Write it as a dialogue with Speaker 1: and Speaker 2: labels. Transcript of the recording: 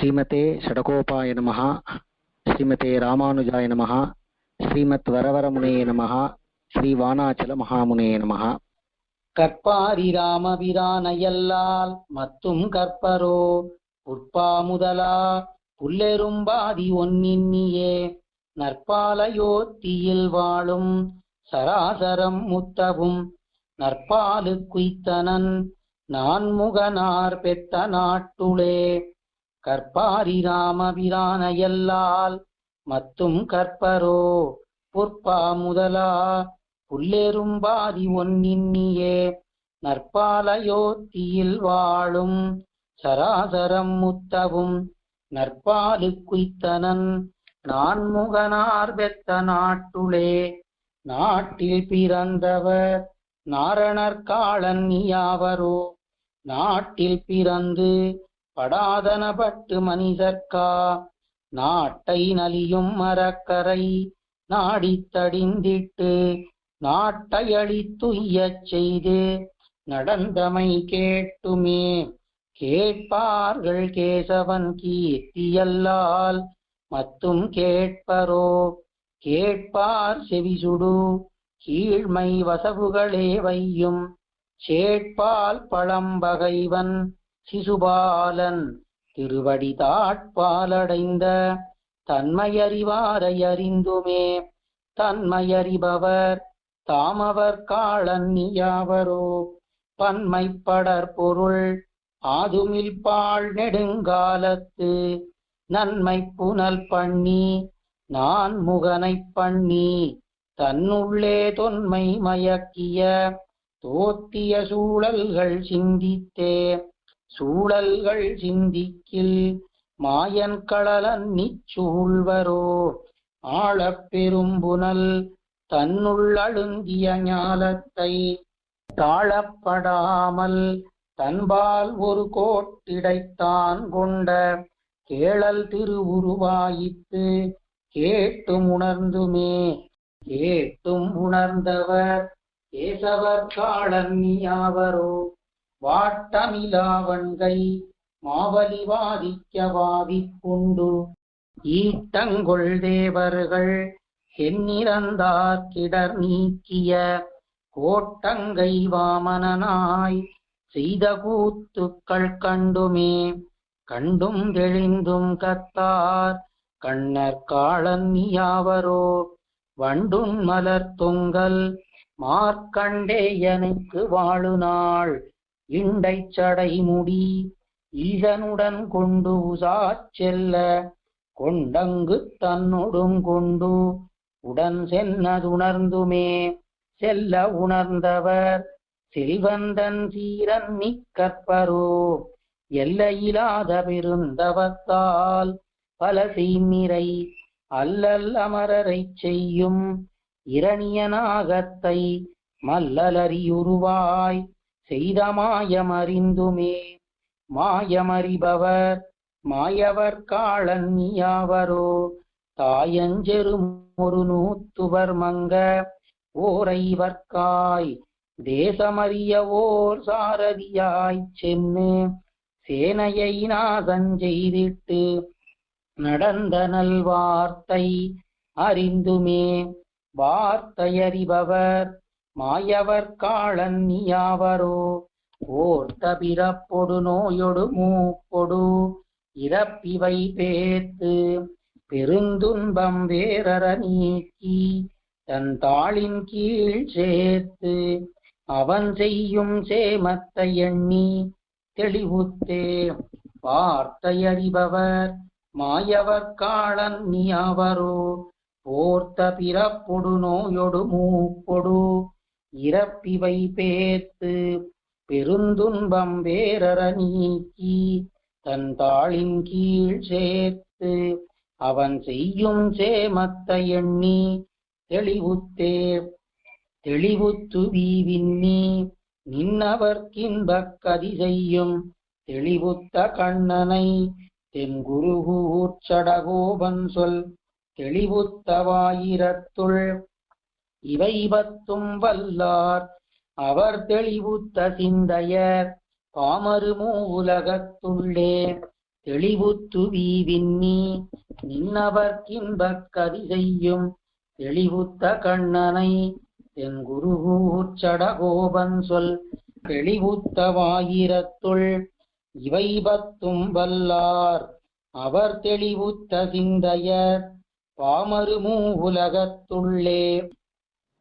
Speaker 1: ஸ்ரீமதே ஷடகோபாய நம ஸ்ரீமதே ராமானுஜாய நம ஸ்ரீமத் வரவரமுனையே நம ஸ்ரீ வானாச்சல மகாமுனையே நம
Speaker 2: கற்பாரி ராமபிரானையல்லால் மத்தும் கற்பரோ புற்பா முதலா புல்லெரும்பாதி ஒன்னின்னியே நற்பாலையோத்தியில் வாழும் சராசரம் முத்தவும் நற்பாலு குய்த்தனன் நான்முகனார் பெத்த நாட்டுளே. கற்பாரி ராமபிரானையல்லால் மத்தும் கற்பரோ பொற்பா முதலா புல்லேறும்பாதி ஒன்னின்னியே நற்பாலயோத்தியில் வாழும் சராசரம் முத்தவும் நற்பாலு குய்த்தனன் நான்முகனார் பெத்த நாட்டுளே. நாட்டில் பிறந்தவர் நாரணர் காளன் யாவரோ. நாட்டில் பிறந்து படாதனப்பட்டு மனிதர்க்கா? நாட்டை நலியும் மரக்கரை நாடித்தடிந்திட்டு நாட்டை அழித்துய்யச் செய்து நடந்தமை கேட்டுமே. கேட்பார்கள் கேசவன் கீர்த்தியல்லால் மத்தும் கேட்பரோ? கேட்பார் செவிசுடு கீழ்மை வசவுகளே வையும். சேட்பால் பழம்பகைவன் சிசுபாலன் திருவடி தாட்பாலடைந்த தன்மையறிவாரை அறிந்துமே. தன்மையறிபவர் தாமவர் காளன் யாவரோ பன்மைப்படற் பொருள் ஆதுமில் பால் நெடுங்காலத்து. நன்மை புனல் பண்ணி நான் முகனைப் பண்ணி தன்னுள்ளே தொன்மை மயக்கிய தோத்திய சூழல்கள் சிந்தித்தே. சூழல்கள் சிந்திக்கில் மாயன் களலன் நிச்சூழ்வரோ? ஆழப் பெரும்புனல் தன்னுள் அழுந்திய ஞாலத்தை தாழப்படாமல் தன்பால் ஒரு கோட்டிடைத்தான் கொண்ட கேளல் திருவுருவாயித்து கேட்டும் உணர்ந்துமே. கேட்டும் உணர்ந்தவர் கேசவர் காளன் ஆவரோ? வாட்டமிலாவண்கை மாவலி வாதிக்க வாதிப்புண்டு. ஈட்டங்கொள் தேவர்கள் செந்நிறந்தார் கிடர் நீக்கிய கோட்டங்கை வாமனாய் செய்த கூத்துக்கள் கண்டுமே. கண்டும் தெளிந்தும் கத்தார் கண்ணர் காளன் யாவரோ. வண்டுன் மலர் தொங்கல் மார்க்கண்டேயனுக்கு வாழு நாள் இண்டை சடை முடி ஈழனுடன் கொண்டு உசாச் செல்ல கொண்டங்கு தன்னொடும் கொண்டு உடன் சென்னதுணர்ந்துமே செல்ல உணர்ந்தவர் செல்வந்தன் சீரன் நிற்கற்பரோ எல்லையிலாத பெருந்தவத்தால் பல செய்மிரை அல்லல் அமரரை செய்யும் இரணியனாகத்தை மல்லலறியுருவாய். செய்த மாயமறிந்துமே. மாயமறிபவர் மாயவர் காளன் யாவரோ? தாயஞ்செரும் ஒரு நூத்துவர் மங்க ஓரைவர்க்காய் தேசமறிய ஓர் சாரதியாய்ச் சென்னு சேனையை நாசஞ்செய்திட்டு நடந்த நல்வார்த்தை அறிந்துமே. வார்த்தையறிபவர் மாயவர் காளன் யாவரோ ஓர்த்த பிறப்பொடு நோயொடு மூப்பொடு இறப்பிவை பேத்து பெருந்துன்பம் வேறற நீக்கி தன் தாளின் கீழ் சேர்த்து அவன் செய்யும் சேமத்தை எண்ணி தெளிவுத்தே. வார்த்தையறிபவர் மாயவர் காளன் நீ அவரோ போர்த்த பிறப்பொடு நோயொடு மூப்பொடு இறப்பிவை பேத்து பெருந்துன்பம் வேறற நீக்கி தன் தாளின் கீழ் சேர்த்து அவன் செய்யும் சேமத்தை எண்ணி தெளிவுத்தே தெளிவுத்து வீவின்னி நின்னவர்க்கின்பக் கதி செய்யும் தெளிவுத்த கண்ணனை தென்குருகூர்ச்சடகோபன் சொல் தெளிவுத்தவாயிரத்துள் இவை பத்தும் வல்லார். அவர் தெளிவுத்த சிந்தையர். பாமருமோ உலகத்துள்ளே. தெளிவுத்து வீவின்னி. நின்னவர்க்கின்பக் கதி செய்யும் தெளிவுத்த கண்ணனை. என் குருகூச்சடகோபன் சொல். தெளிவுத்த வாயிரத்துள். இவை பத்தும் வல்லார். அவர் தெளிவுத்த சிந்தையர். பாமருமூ உலகத்துள்ளே.